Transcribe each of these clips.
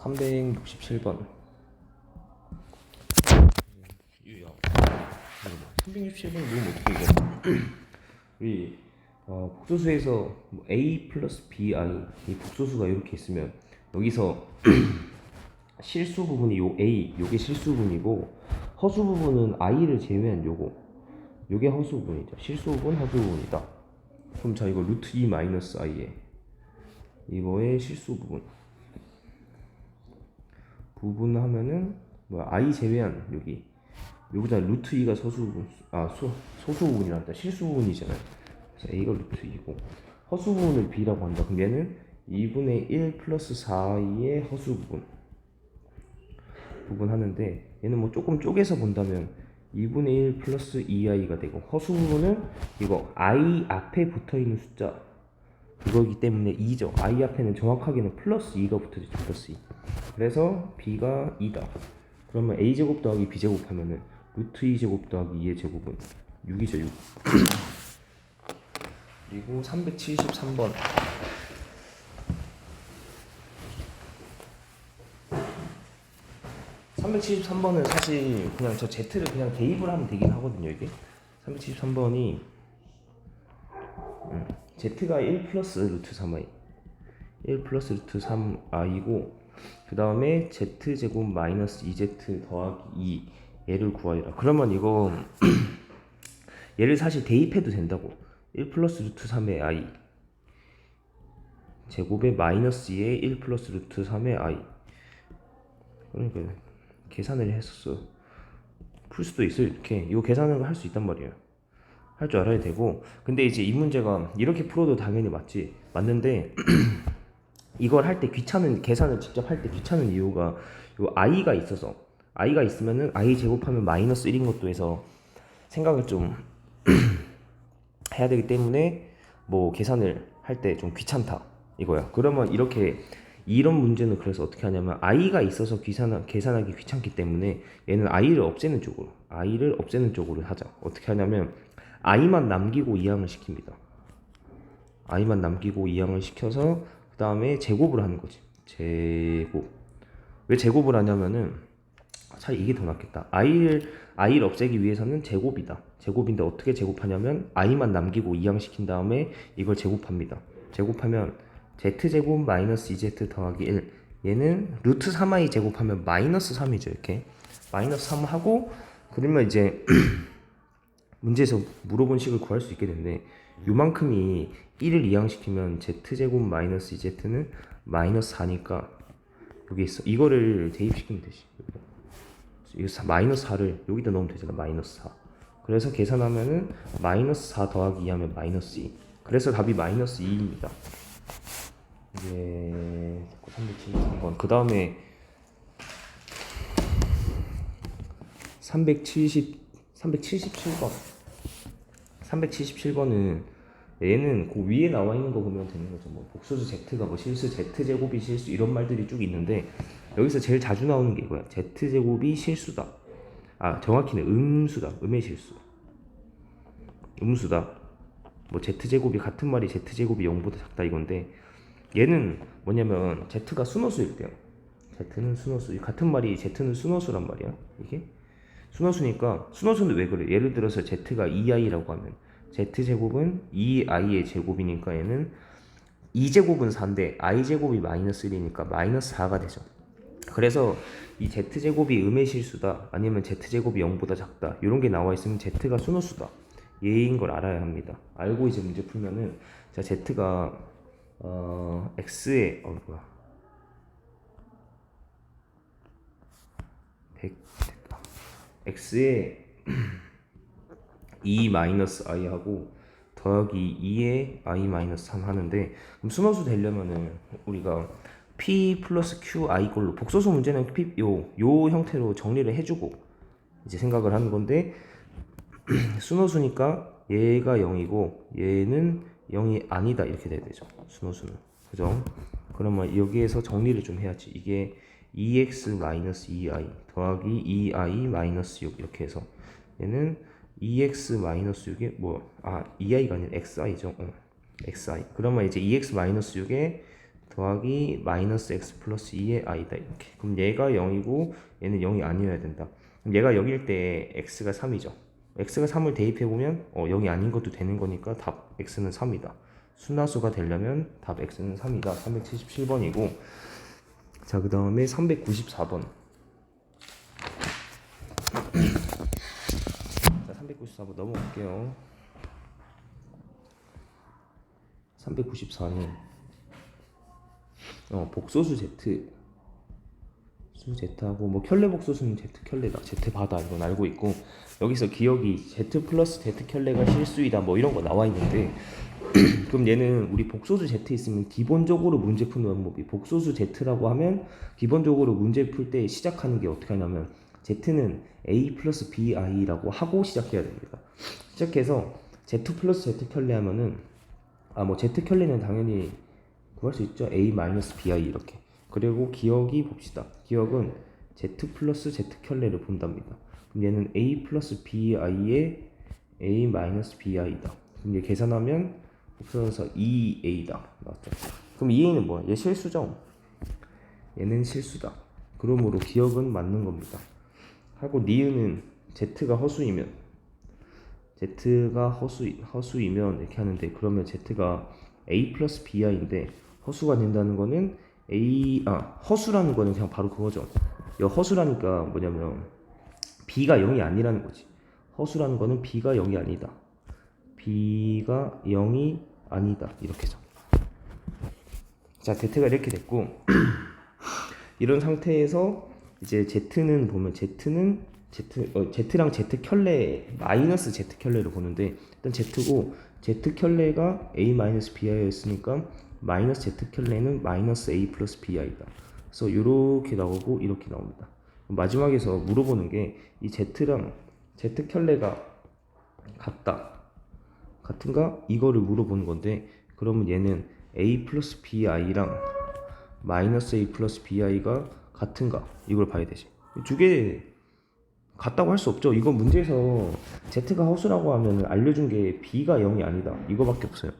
367번. 367번 모으면 어떻게 이겨? 우리 어, 복소수에서 뭐 a 플러스 bi 이 복소수가 이렇게 있으면 여기서 실수 부분이 요 a 요게 실수 부분이고 허수 부분은 i를 제외한 요거 요게 허수 부분이죠. 실수 부분 허수 부분이다. 그럼 자 이거 루트 2 마이너스 i에 이거의 실수 부분 부분 하면은 뭐 i 제외한 여기 여기다 루트 2가 서수 부분 아 소, 소수 부분이란다 실수 부분이잖아요 그래서 a가 루트 2고 허수 부분을 b라고 한다 그럼 얘는 2분의 1 플러스 4의 허수 부분 부분 하는데 얘는 뭐 조금 쪼개서 본다면 2분의 1 플러스 2i가 되고 허수 부분은 이거 i 앞에 붙어 있는 숫자 그거기 때문에 2죠. i 앞에는 정확하게는 플러스 2가 붙어있죠. 플러스 2. 그래서 b가 2다. 그러면 a 제곱 더하기 b 제곱 하면은 루트 2 제곱 더하기 2의 제곱은 6이죠. 6. 그리고 373번. (373번은) 사실 그냥 저 z를 그냥 대입을 하면 되긴 하거든요 이게 (373번이) z가 1 플러스 루트 3i 1 플러스 루트 3i고 그 다음에 z제곱 마이너스 2z 더하기 2 얘를 구하라. 그러면 이거 얘를 사실 대입해도 된다고. 1 플러스 루트 3의 i. 제곱에 마이너스 2의 1 플러스 루트 3의 i. 그러니까 계산을 했었어. 풀 수도 있어요 이렇게. 이거 계산을 할 수 있단 말이에요. 할 줄 알아야 되고. 근데 이제 이 문제가 이렇게 풀어도 당연히 맞지? 맞는데 이걸 할 때 귀찮은 계산을 직접 할 때 귀찮은 이유가 요 i가 있어서 i가 있으면은 i 제곱하면 마이너스 1인 것도 해서 생각을 좀 해야 되기 때문에 뭐 계산을 할 때 좀 귀찮다 이거야 그러면 이렇게 이런 문제는 그래서 어떻게 하냐면 i가 있어서 계산, 계산하기 귀찮기 때문에 얘는 i를 없애는 쪽으로 i를 없애는 쪽으로 하자 어떻게 하냐면 i만 남기고 이항을 시킵니다. i만 남기고 이항을 시켜서 그 다음에 제곱을 하는 거지. 제곱. 왜 제곱을 하냐면은 차라리 이게 더 낫겠다. i를 i를 없애기 위해서는 제곱이다. 제곱인데 어떻게 제곱하냐면 i만 남기고 이항 시킨 다음에 이걸 제곱합니다. 제곱하면 z 제곱 마이너스 2z 더하기 1 얘는 루트 3i 제곱하면 마이너스 3이죠 이렇게 마이너스 3 하고 그러면 이제 문제에서 물어본 식을 구할 수 있게 되는데 요만큼이 1을 이항시키면 z제곱 마이너스 2z는 마이너스 4니까 여기 있어. 이거를 대입시키면 되지. 이거 사- 마이너스 4를 여기다 넣으면 되잖아 마이너스 4 그래서 계산하면은 마이너스 4 더하기 2 하면 마이너스 2 그래서 답이 마이너스 2입니다. 이게 373번. 그 다음에 370 377번 377번은 얘는 그 위에 나와 있는 거 보면 되는 거죠. 뭐 복수수 z가 뭐 실수 z 제곱이 실수 이런 말들이 쭉 있는데 여기서 제일 자주 나오는 게 이거야. z 제곱이 실수다. 아 정확히는 음수다. 음의 실수. 음수다. 뭐 z 제곱이 같은 말이 z 제곱이 0보다 작다 이건데 얘는 뭐냐면 z가 순호수일 때요. z는 순호수. 같은 말이 z는 순호수란 말이야. 이게 순호수니까 순호수는 왜 그래? 예를 들어서 z가 2i라고 하면 z 제곱은 2i의 제곱이니까 얘는 2제곱은 4인데 i 제곱이 마이너스 1이니까 마이너스 4가 되죠. 그래서 이 z 제곱이 음의 실수다 아니면 z 제곱이 0보다 작다 이런 게 나와 있으면 z가 순호수다 예인 걸 알아야 합니다. 알고 이제 문제 풀면은 자 z가 어 x의 어 뭐야 100 됐다. X에 2 마이너스 i 하고 더하기 2에 i 마이너스 3 하는데 그럼 순호수 되려면은 우리가 p 플러스 q i 걸로 복소수 문제는 p 요, 요 형태로 정리를 해주고 이제 생각을 하는 건데 순호수니까 얘가 0이고 얘는 0이 아니다 이렇게 돼야 되죠. 순호수는. 그죠? 그러면 여기에서 정리를 좀 해야지. 이게 2x 마이너스 2i 더하기 2i 마이너스 6 이렇게 해서 얘는 2x 마이너스 6에 뭐 아 2i가 아니라 xi죠. 어. xi 그러면 이제 2x 마이너스 6에 더하기 마이너스 x 플러스 2의 i다 이렇게. 그럼 얘가 0이고 얘는 0이 아니어야 된다. 그럼 얘가 0일 때 x가 3이죠. x가 3을 대입해 보면 어 0이 아닌 것도 되는 거니까 답 x는 3이다. 순화수가 되려면 답 x는 3이다. 377번이고 자 그 다음에 394번. 자 394번 넘어갈게요. 394는 어, 복소수 Z. 수 Z하고 뭐 켤레 복소수는 Z 켤레다. Z 바다 이건 알고 있고 여기서 기억이 Z 플러스 Z 켤레가 실수이다 뭐 이런 거 나와 있는데 그럼 얘는 우리 복소수 Z 있으면 기본적으로 문제 푸는 방법이 복소수 Z라고 하면 기본적으로 문제 풀 때 시작하는 게 어떻게 하냐면 Z는 A 플러스 BI라고 하고 시작해야 됩니다 시작해서 Z 플러스 Z 켤레 하면은 아 뭐 Z 켤레는 당연히 구할 수 있죠. A 마이너스 bi 이렇게. 그리고 기억이 봅시다. 기억은 z 플러스 z 켤레를 본답니다. 그럼 얘는 a 플러스 bi의 a 마이너스 bi다. 그럼 얘 계산하면 곱하면서 2a다. 맞죠? 그럼 2a는 뭐야? 얘 실수죠. 얘는 실수다. 그러므로 기억은 맞는 겁니다. 하고 니은은 z가 허수이면 z가 허수 허수이면 이렇게 하는데 그러면 z가 a 플러스 bi인데 허수가 된다는 거는 a 아 허수라는 거는 그냥 바로 그거죠. 이 허수라니까 뭐냐면 b가 0이 아니라는 거지. 허수라는 거는 b가 0이 아니다. b가 0이 아니다. 이렇게죠. 자, z가 이렇게 됐고 이런 상태에서 이제 z는 보면 z는 z 어, z랑 z 켤레 마이너스 z 켤레를 보는데 일단 z고 z 켤레가 a 마이너스 bi였으니까 마이너스 z 켤레는 마이너스 a 플러스 bi다. 그래서 이렇게 나오고 이렇게 나옵니다. 마지막에서 물어보는 게 이 z랑 z 켤레가 같다. 같은가? 이거를 물어보는 건데 그러면 얘는 a 플러스 bi랑 마이너스 a 플러스 bi가 같은가? 이걸 봐야 되지. 두 개 같다고 할 수 없죠. 이건 문제에서 z가 허수라고 하면 알려준 게 b가 0이 아니다. 이거밖에 없어요.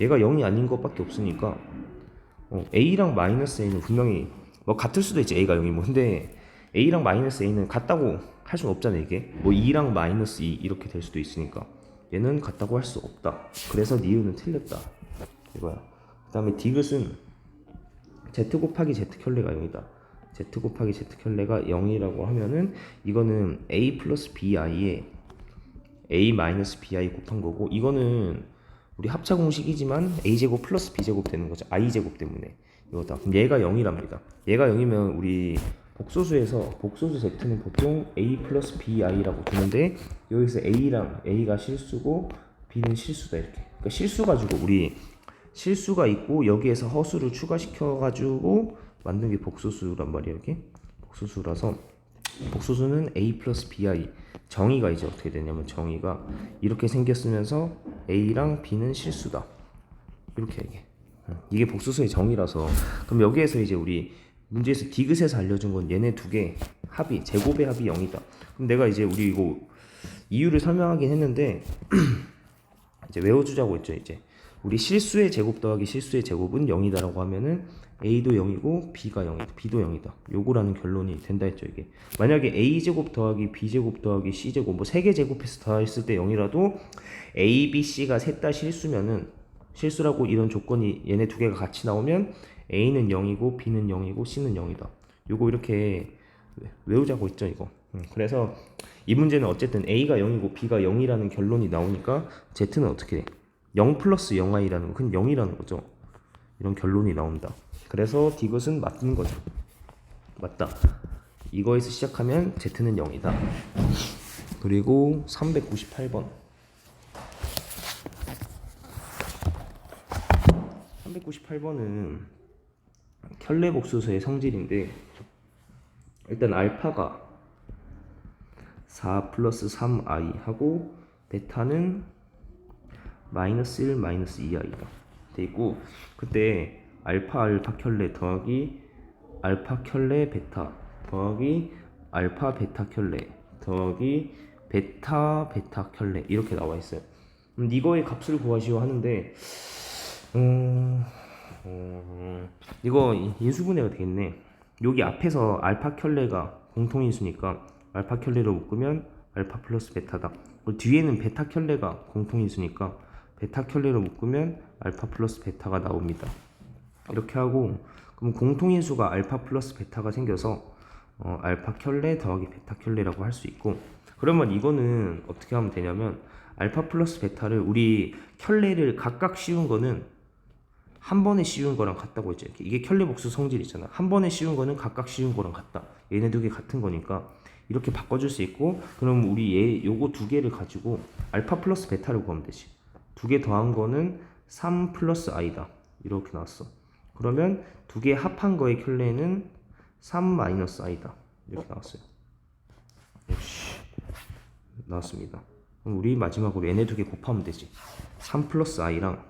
얘가 0이 아닌 것밖에 없으니까 어, a랑 마이너스 a는 분명히 뭐 같을 수도 있지 a가 0이 뭐 근데 a랑 마이너스 a는 같다고 할 수는 없잖아 이게 뭐 2랑 마이너스 2 이렇게 될 수도 있으니까 얘는 같다고 할 수 없다. 그래서 니은은 틀렸다. 이거야. 그 다음에 디귿은 z 곱하기 z 켤레가 0이다. z 곱하기 z 켤레가 0이라고 하면은 이거는 a 플러스 bi에 a 마이너스 bi 곱한 거고 이거는 우리 합차 공식이지만 a 제곱 플러스 b 제곱 되는 거죠. i 제곱 때문에 이거다. 그럼 얘가 0이랍니다. 얘가 0이면 우리 복소수에서 복소수 z는 보통 a 플러스 bi라고 두는데 여기서 a랑 a가 실수고 b는 실수다 이렇게. 그러니까 실수 가지고 우리 실수가 있고 여기에서 허수를 추가시켜 가지고 만든 게 복소수란 말이에요 이렇게 복소수라서 복소수는 a 플러스 bi 정의가 이제 어떻게 되냐면 정의가 이렇게 생겼으면서 a랑 b는 실수다 이렇게 응. 이게 복소수의 정의라서 그럼 여기에서 이제 우리 문제에서 디귿에서 알려준 건 얘네 두 개 합이 제곱의 합이 0이다. 그럼 내가 이제 우리 이거 이유를 설명하긴 했는데 이제 외워주자고 했죠 이제. 우리 실수의 제곱 더하기 실수의 제곱은 0이다라고 하면은 a도 0이고 b가 0이다 b도 0이다. 요거라는 결론이 된다 했죠 이게. 만약에 a 제곱 더하기 b 제곱 더하기 c 제곱 뭐 세 개 제곱해서 더했을 때 0이라도 a, b, c가 셋 다 실수면은 실수라고 이런 조건이 얘네 두 개가 같이 나오면 a는 0이고 b는 0이고 c는 0이다 요거 이렇게 외우자고 했죠 이거 음, 그래서 이 문제는 어쨌든 a가 0이고 b가 0이라는 결론이 나오니까 z는 어떻게 돼? 0 플러스 0i라는 건 그냥 0이라는 거죠. 이런 결론이 나온다. 그래서 디귿은 맞는 거죠. 맞다. 이거에서 시작하면 z는 0이다. 그리고 398번. 398번은 켤레 복수수의 성질인데 일단 알파가 4 플러스 3i 하고 베타는 마이너스 1 마이너스 2i가 돼 있고 그때 알파 알파 켤레 더하기 알파 켤레 베타 더하기 알파 베타 켤레 더하기 베타 베타 켤레 이렇게 나와 있어요. 음, 이거의 값을 구하시오 하는데 음, 음, 이거 인수분해가 되겠네. 여기 앞에서 알파 켤레가 공통인수니까 알파 켤레로 묶으면 알파 플러스 베타다. 뒤에는 베타 켤레가 공통인수니까 베타 켤레로 묶으면 알파 플러스 베타가 나옵니다. 이렇게 하고 그럼 공통인수가 알파 플러스 베타가 생겨서 어, 알파 켤레 더하기 베타 켤레라고 할 수 있고 그러면 이거는 어떻게 하면 되냐면 알파 플러스 베타를 우리 켤레를 각각 씌운 거는 한 번에 씌운 거랑 같다고 했죠. 이게 켤레 복수 성질 있잖아. 한 번에 씌운 거는 각각 씌운 거랑 같다. 얘네 두 개 같은 거니까 이렇게 바꿔줄 수 있고 그럼 우리 얘 요거 두 개를 가지고 알파 플러스 베타를 구하면 되지. 두 개 더한 거는 3 플러스 i다. 이렇게 나왔어. 그러면 두 개 합한 거의 켤레는 3 마이너스 i다. 이렇게 나왔어요. 역시 나왔습니다. 그럼 우리 마지막으로 얘네 두 개 곱하면 되지. 3 플러스 i랑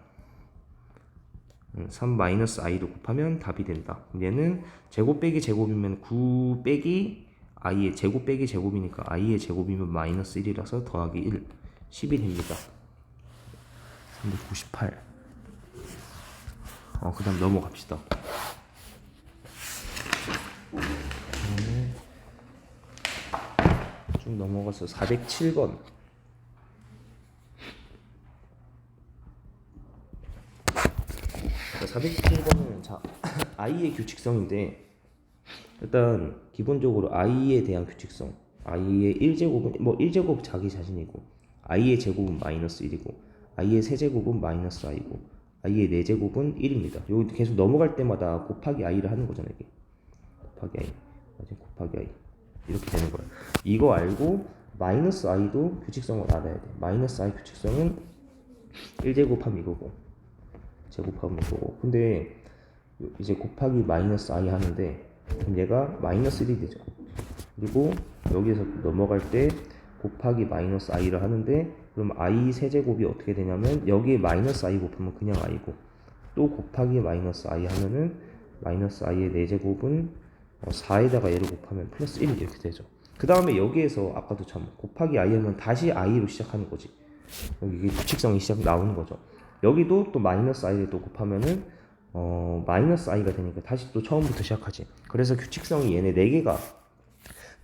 3 마이너스 i를 곱하면 답이 된다. 얘는 제곱 빼기 제곱이면 9 빼기 i의 제곱 빼기 제곱이니까 i의 제곱이면 마이너스 1이라서 더하기 1 10이 됩니다. 398. 어, 그 다음 넘어갑시다. 쭉 넘어가서 407번. 자, 417번은 자, i의 규칙성인데 일단 기본적으로 i에 대한 규칙성 i의 1제곱은 뭐 1제곱 자기 자신이고 i의 제곱은 마이너스 1이고 i의 세제곱은 마이너스 i고 i의 4제곱은 1입니다. 여기 계속 넘어갈 때마다 곱하기 i를 하는 거잖아요. 이게. 곱하기 i 맞아 곱하기 i 이렇게 되는 거예요. 이거 알고 마이너스 i도 규칙성을 알아야 돼. 마이너스 i 규칙성은 1제곱하면 이거고 제곱하면 이거고. 근데 이제 곱하기 마이너스 i 하는데 그럼 얘가 마이너스 1이 되죠. 그리고 여기에서 넘어갈 때 곱하기 마이너스 i를 하는데 그럼 i 세제곱이 어떻게 되냐면 여기에 마이너스 i 곱하면 그냥 i고. 또 곱하기 마이너스 i 하면은 마이너스 i의 4제곱은 4에다가 얘를 곱하면 플러스 1 이렇게 되죠. 그 다음에 여기에서 아까도 참 곱하기 i 하면 다시 i로 시작하는 거지. 이게 규칙성이 시작 나오는 거죠 여기도 또 마이너스 i를 또 곱하면은 어 마이너스 i가 되니까 다시 또 처음부터 시작하지. 그래서 규칙성이 얘네 네 개가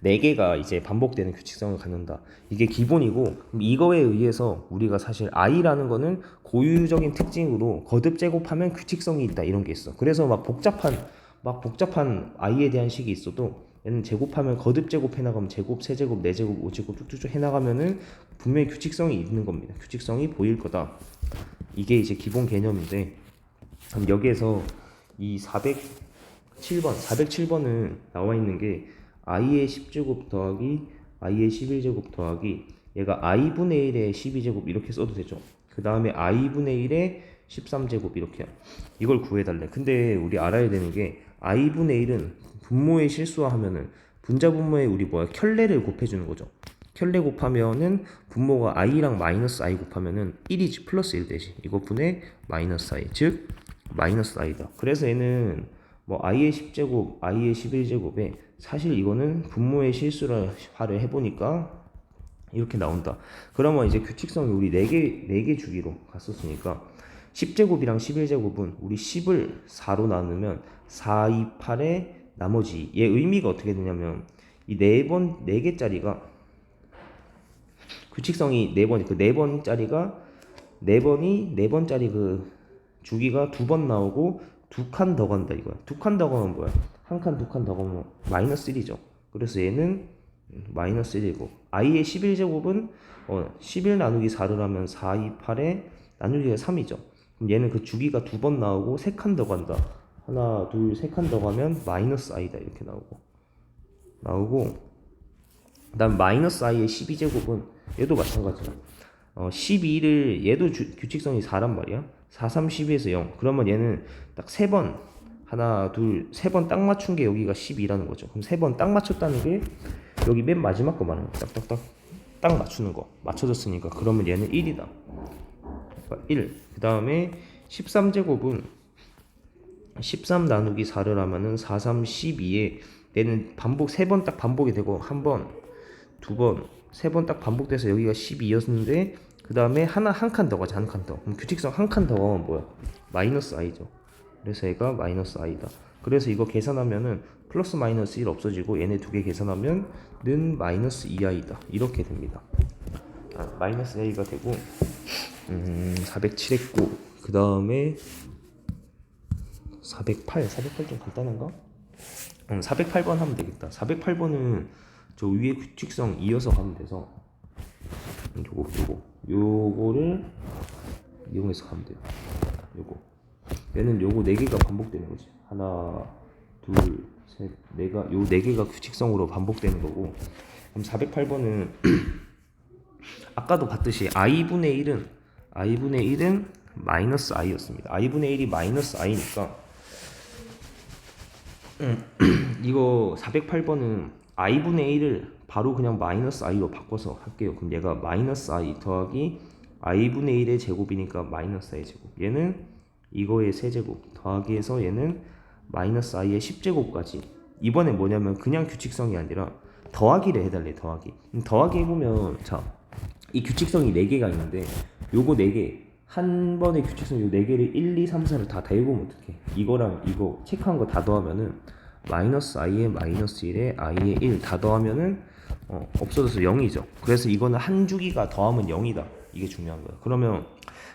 네 개가 이제 반복되는 규칙성을 갖는다. 이게 기본이고 이거에 의해서 우리가 사실 i라는 거는 고유적인 특징으로 거듭 제곱하면 규칙성이 있다 이런 게 있어. 그래서 막 복잡한 막 복잡한 i에 대한 식이 있어도 얘는 제곱하면 거듭 제곱 해 나가면 제곱, 세제곱, 네제곱, 오제곱 쭉쭉쭉 해 나가면은 분명히 규칙성이 있는 겁니다. 규칙성이 보일 거다. 이게 이제 기본 개념인데 그럼 여기에서 이 407번 407번은 나와 있는 게 i의 10제곱 더하기 i의 11제곱 더하기 얘가 i분의 1의 12제곱 이렇게 써도 되죠 그 다음에 i분의 1의 13제곱 이렇게 이걸 구해달래. 근데 우리 알아야 되는 게 i분의 1은 분모의 실수하면은 분자 분모에 우리 뭐야? 켤레를 곱해주는 거죠. 켤레 곱하면은 분모가 i랑 마이너스 i 곱하면은 1이지. 플러스 1 되지. 이것 분의 마이너스 i. 즉 마이너스 i다. 그래서 얘는 뭐 i의 10제곱 i의 11제곱에 사실 이거는 분모의 실수를 화를 해보니까 이렇게 나온다 그러면 이제 규칙성이 우리 4개 4개 주기로 갔었으니까 10제곱이랑 11제곱은 우리 10을 4로 나누면 4, 2, 8에 나머지 얘 의미가 어떻게 되냐면 이 네 번 네 개짜리가 규칙성이 네 번, 그네 번짜리가 네 번이 네 번짜리 그 주기가 두 번 나오고 두 칸 더 간다 이거야. 두 칸 더 가면 뭐야? 한 칸, 두 칸 더 가면 마이너스 1이죠. 그래서 얘는 마이너스 1이고 i의 11제곱은 어, 11 나누기 4를 하면 4, 2, 8에 나누기가 3이죠. 그럼 얘는 그 주기가 두 번 나오고 세 칸 더 간다. 하나, 둘, 세 칸 더 가면 마이너스 i다 이렇게 나오고 나오고 그다음 마이너스 i의 12제곱은 얘도 마찬가지야. 어, 12를 얘도 주, 규칙성이 4란 말이야. 4, 3, 12에서 0. 그러면 얘는 딱 세 번 하나, 둘, 세 번 딱 맞춘 게 여기가 12라는 거죠. 그럼 세 번 딱 맞췄다는 게 여기 맨 마지막 거 말하는 거야. 딱딱딱 딱 맞추는 거. 맞춰졌으니까 그러면 얘는 1이다. 1. 그 다음에 13제곱은 13 나누기 4를 하면은 4, 3, 12에 얘는 반복 세 번 딱 반복이 되고 한 번, 두 번, 세 번 딱 반복돼서 여기가 12였는데 그 다음에 하나 한 칸 더 가자 한 칸 더. 그럼 규칙성 한 칸 더 가면 뭐야? 마이너스 i죠. 그래서 얘가 마이너스 i다. 그래서 이거 계산하면은 플러스 마이너스 1 없어지고 얘네 두 개 계산하면 는 마이너스 2i다. 이렇게 됩니다. 아, 마이너스 a가 되고 음, 407 했고 그 다음에 408, 408 좀 간단한가? 음, 408번 하면 되겠다. 408번은 저 위에 규칙성 이어서 가면 돼서 음, 요거 요거 요거를 이용해서 가면 돼요. 요거 얘는 요거 네 개가 반복되는 거지. 하나, 둘, 셋, 네가 요네 개가 규칙성으로 반복되는 거고. 그럼 408번은 아까도 봤듯이 i분의 1은 i분의 1은 마이너스 i였습니다. i분의 1이 마이너스 i니까 음, 이거 408번은 i분의 1을 바로 그냥 마이너스 i로 바꿔서 할게요. 그럼 얘가 마이너스 i 더하기 i분의 1의 제곱이니까 마이너스 i 제곱. 얘는 이거의 세제곱. 더하기 해서 얘는 마이너스 i의 10제곱까지. 이번에 뭐냐면 그냥 규칙성이 아니라 더하기를 해달래 더하기. 더하기 해보면 자, 이 규칙성이 4개가 있는데 요거 4개. 한 번의 규칙성 요 4개를 1, 2, 3, 4를 다 더해보면 어떡해? 이거랑 이거 체크한 거 다 더하면은 마이너스 i에 마이너스 1에 i에 1다 더하면은 어, 없어져서 0이죠. 그래서 이거는 한 주기가 더하면 0이다. 이게 중요한 거야. 그러면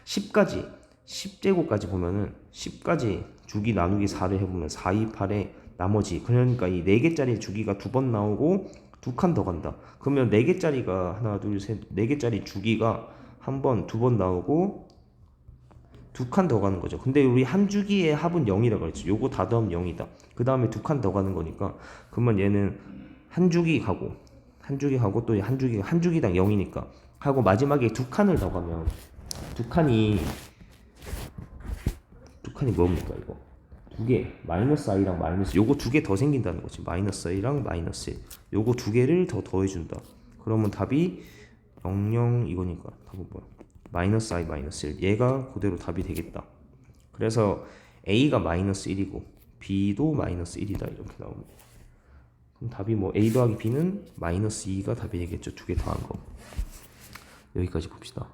10까지 10제곱까지 보면은 10까지 주기 나누기 4를 해보면 4, 2, 8에 나머지 그러니까 이 4개짜리 주기가 두 번 나오고 두 칸 더 간다. 그러면 4개짜리가 하나, 둘, 셋, 4개짜리 주기가 한 번, 두 번 나오고 두 칸 더 가는 거죠. 근데 우리 한 주기의 합은 0이라고 그랬죠. 요거 다 더하면 0이다. 그 다음에 두 칸 더 가는 거니까 그러면 얘는 한 주기 가고 한 주기 가고 또 한 주기 한 주기당 0이니까 하고 마지막에 두 칸을 더 가면 두 칸이 두 칸이 뭡니까 이거? 두 개 마이너스 i랑 마이너스 요거 두 개 더 생긴다는 거지. 마이너스 i랑 마이너스 1 요거 두 개를 더 더해준다. 그러면 답이 00 이거니까 답은 뭐야 마이너스 i 마이너스 1 얘가 그대로 답이 되겠다. 그래서 a가 마이너스 1이고 b도 마이너스 1이다. 이렇게 나옵니다. 그럼 답이 뭐 a 더하기 b는 마이너스 2가 답이 되겠죠. 두 개 더한 거. 여기까지 봅시다